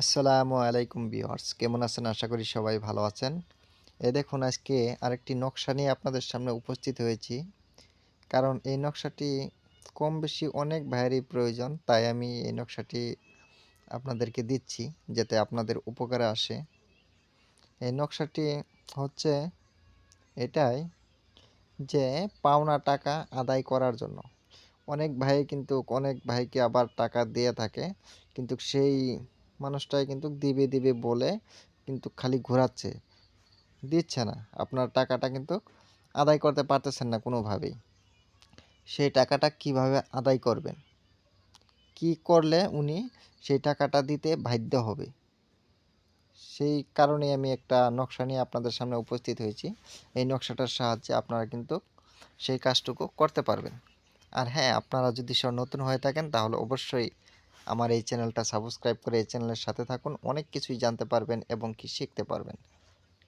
আসসালামু আলাইকুম ভিউয়ার্স, কেমন আছেন? আশা করি সবাই ভালো আছেন। এ দেখুন, আজকে আরেকটি নকশা নিয়ে আপনাদের সামনে উপস্থিত হয়েছি। কারণ এই নকশাটি কম বেশি অনেক ভাইয়েরই প্রয়োজন, তাই আমি এই নকশাটি আপনাদেরকে দিচ্ছি যাতে আপনাদের উপকারে আসে। এই নকশাটি হচ্ছে এটাই যে পাওনা টাকা আদায় করার জন্য। অনেক ভাই কিন্তু, অনেক ভাইকে আবার টাকা দিয়ে থাকে, কিন্তু সেই মানুষটাই কিন্তু দিবে দিবে বলে কিন্তু খালি ঘোরাচ্ছে। দিচ্ছে না। আপনার টাকাটা কিন্তু আদায় করতে পারতেছেন না কোনোভাবেই। সেই টাকাটা কীভাবে আদায় করবেন? কি করলে উনি সেই টাকাটা দিতে বাধ্য হবে? সেই কারণে আমি একটা নকশা নিয়ে আপনাদের সামনে উপস্থিত হয়েছি। এই নকশাটার সাহায্যে আপনারা কিন্তু সেই কাজটুকু করতে পারবেন। আর হ্যাঁ আপনারা যদি সব নতুন হয়ে থাকেন তাহলে অবশ্যই আমার এই চ্যানেলটা সাবস্ক্রাইব করে এই চ্যানেলের সাথে থাকুন, অনেক কিছুই জানতে পারবেন এবং কি শিখতে পারবেন।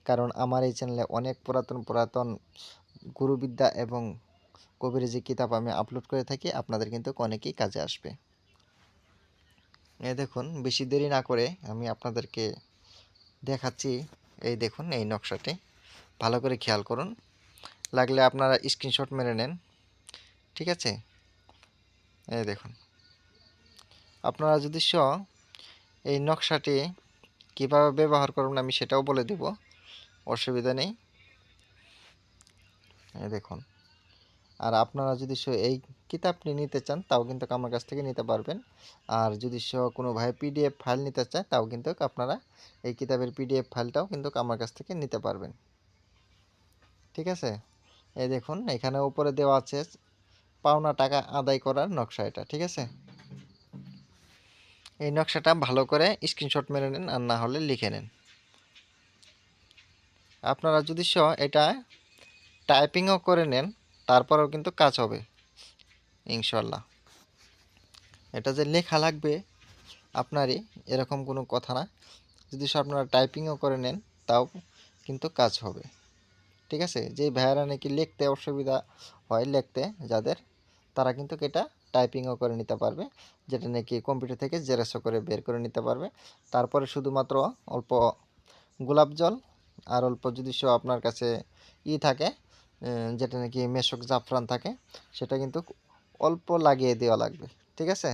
কারণ আমার এই চ্যানেলে অনেক পুরাতন পুরাতন গুরুবিদ্যা এবং কবিরাজি কিতাব আমি আপলোড করে থাকি, আপনাদের কিন্তু অনেকেই কাজে আসবে। এই দেখুন, বেশি দেরি না করে আমি আপনাদেরকে দেখাচ্ছি। এই দেখুন, এই নকশাটি। ভালো করে খেয়াল করুন। লাগলে আপনারা স্ক্রিনশট মেরে নেন। ঠিক আছে? এই দেখুন। আপনারা যদি স, এই নকশাটি কীভাবে ব্যবহার করবেন আমি সেটাও বলে দেব, অসুবিধা নেই। দেখুন। আর আপনারা যদি স, এই কিতাবটি নিতে চান, তাও কিন্তু আমার কাছ থেকে নিতে পারবেন। আর যদি স, কোনো ভাই পিডিএফ ফাইল নিতে চায়, তাও কিন্তু আপনারা এই কিতাবের পিডিএফ ফাইলটাও কিন্তু আমার কাছ থেকে নিতে পারবেন। ঠিক আছে? এই দেখুন, এখানে উপরে দেওয়া আছে পাওনা টাকা আদায় করার নকশা এটা, ঠিক আছে? এই নকশাটা ভালো করে স্ক্রিনশট মেরে নেন আর না হলে লিখে নেন। আপনারা যদি স এটা টাইপিংও করে নেন, তারপরেও কিন্তু কাজ হবে ইনশাল্লাহ এটা যে লেখা লাগবে, আপনারই এরকম কোনো কথা না। যদি সব আপনারা টাইপিংও করে নেন, তাও কিন্তু কাজ হবে। ঠিক আছে? যে ভাইয়ারা নাকি লিখতে অসুবিধা হয়, লিখতে যাদের, তারা কিন্তু এটা টাইপিংও করে নিতে পারবে, যেটা নাকি কম্পিউটার থেকে জেরক্সও করে বের করে নিতে পারবে। তারপরে শুধুমাত্র অল্প গোলাপ জল, আর অল্প যদি সে আপনার কাছে ই থাকে যেটা নাকি মেশক জাফরান থাকে, সেটা কিন্তু অল্প লাগিয়ে দেওয়া লাগবে, ঠিক আছে?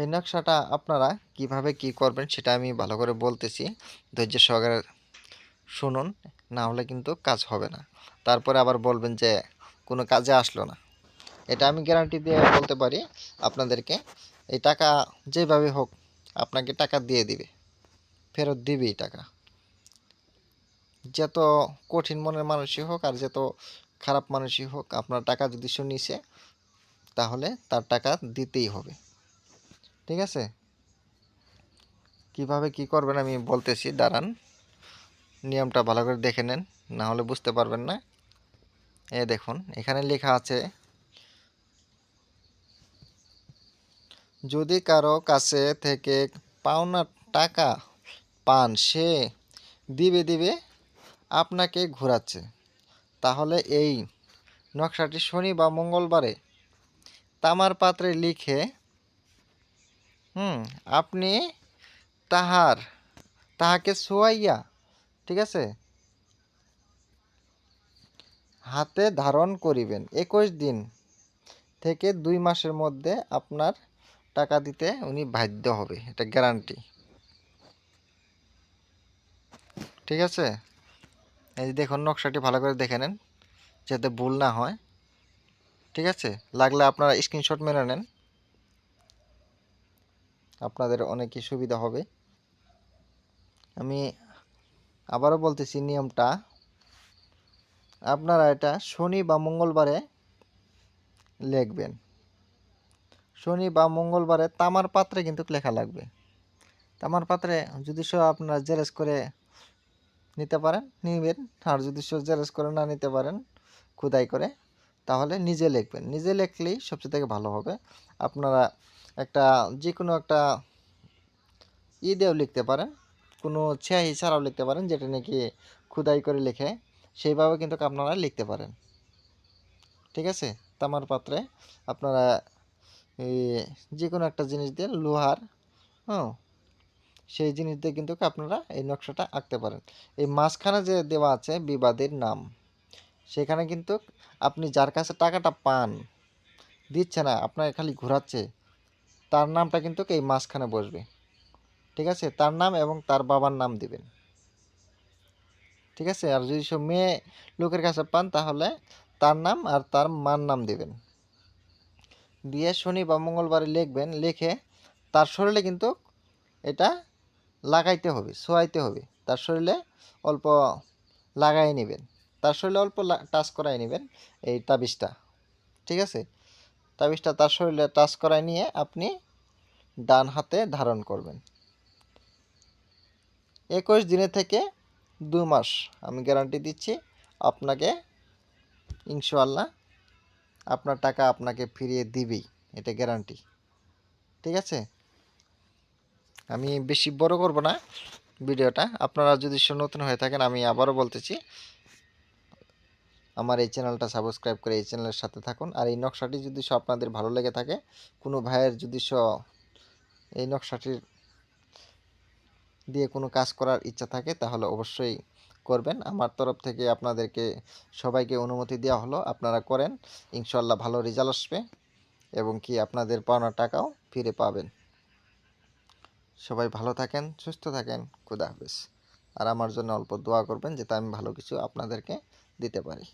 এই নকশাটা আপনারা কীভাবে কি করবেন সেটা আমি ভালো করে বলতেছি। ধৈর্য সহকারে শুনুন, না হলে কিন্তু কাজ হবে না। তারপরে আবার বলবেন যে কোনো কাজে আসলো না। এটা আমি গ্যারান্টি দিয়ে বলতে পারি আপনাদেরকে, এই টাকা যেভাবে হোক আপনাকে টাকা দিয়ে দিবে। ফেরত দিবেই টাকা। যত কঠিন মনের মানুষই হোক আর যত খারাপ মানুষই হোক, আপনার টাকা যদি শুনিছে তাহলে তার টাকা দিতেই হবে। ঠিক আছে? কীভাবে কি করবেন আমি বলতেছি, দাঁড়ান। নিয়মটা ভালো করে দেখে নেন, না হলে বুঝতে পারবেন না। এ দেখুন, এখানে লেখা আছে, যদি কারও কাছে থেকে পাওনা টাকা পান, সে দিবে দিবে আপনাকে ঘোরাচ্ছে। তাহলে এই নকশাটি শনি বা মঙ্গলবারে তামার পাত্রে লিখে, হুম, আপনি তাহার, তাহাকে শোয়াইয়া, ঠিক আছে হাতে ধারণ করিবেন। একুশ দিন থেকে দুই মাসের মধ্যে আপনার টাকা দিতে উনি বাধ্য হবে। এটা গ্যারান্টি ঠিক আছে? এই যে দেখুন, নকশাটি ভালো করে দেখে নেন, যাতে ভুল না হয়। ঠিক আছে? লাগলে আপনারা স্ক্রিনশট মেনে নেন। আপনাদের অনেকই সুবিধা হবে। আমি আবারও বলতেছি, নিয়মটা আপনারা এটা শনি বা মঙ্গলবারে লিখবেন। শনি বা মঙ্গলবারে তামার পাত্রে কিন্তু লেখা লাগবে। তামার পাত্রে যদি সব আপনারা জেরেস করে নিতে পারেন, নিবেন, আর যদি সব জেরেস করে না নিতে পারেন, খুদাই করে, তাহলে নিজে লিখবেন। নিজে লিখলেই সবচেয়ে থেকে ভালো হবে। আপনারা একটা যে কোনো একটা ই দিয়েও লিখতে পারেন, কোনো ছিয়াহি ছাড়াও লিখতে পারেন, যেটা নাকি খুদাই করে লিখে সেইভাবে কিন্তু আপনারা লিখতে পারেন। ঠিক আছে? তামার পাত্রে আপনারা যে কোনো একটা জিনিস দিয়ে লোহার হ্যাঁ সেই জিনিস দিয়ে কিন্তু আপনারা এই নকশাটা আঁকতে পারেন। এই মাঝখানে যে দেওয়া আছে বিবাদের নাম, সেখানে কিন্তু আপনি যার কাছে টাকাটা পান, দিচ্ছে না, আপনাকে খালি ঘোরাচ্ছে, তার নামটা কিন্তু এই মাঝখানে বসবে। ঠিক আছে? তার নাম এবং তার বাবার নাম দিবেন। ঠিক আছে? আর যদি সব মেয়ে লোকের কাছে পান, তাহলে তার নাম আর তার মার নাম দেবেন। দিয়ে শনি বা মঙ্গলবারে লিখবেন, লিখে তার শরীরে কিন্তু এটা লাগাইতে হবে, শোয়াইতে হবে। তার শরীরে অল্প লাগাই নেবেন। তার শরীরে অল্প টাচ করাই নেবেন এই তাবিজটা। ঠিক আছে? তাবিজটা তার শরীরে টাচ করাই নিয়ে আপনি ডান হাতে ধারণ করবেন। একুশ দিনে থেকে দু মাস আমি গ্যারান্টি দিচ্ছি আপনাকে ইনশাল্লাহ আপনার টাকা আপনাকে ফিরিয়ে দিবেই, এটা গ্যারান্টি ঠিক আছে? আমি বেশি বড় করব না ভিডিওটা। আপনারা যদি নতুন হয়ে থাকেন, আমি আবারও বলতেছি, আমার এই চ্যানেলটা সাবস্ক্রাইব করে এই চ্যানেলের সাথে থাকুন। আর এই নকশাটি যদি আপনাদের ভালো লেগে থাকে, কোনো ভাইয়ের যদি এই নকশাটির দিয়ে কোনো কাজ করার ইচ্ছা থাকে, তাহলে অবশ্যই করবেন। আমার তরফ থেকে আপনাদেরকে সবাইকে অনুমতি দেওয়া হলো, আপনারা করেন ইনশাল্লাহ ভালো রেজাল্ট আসবে এবং কি আপনাদের পাওনা টাকাও ফিরে পাবেন। সবাই ভালো থাকেন, সুস্থ থাকেন, খুদা হাফেজ। আর আমার জন্য অল্প দোয়া করবেন, যাতে আমি ভালো কিছু আপনাদেরকে দিতে পারি।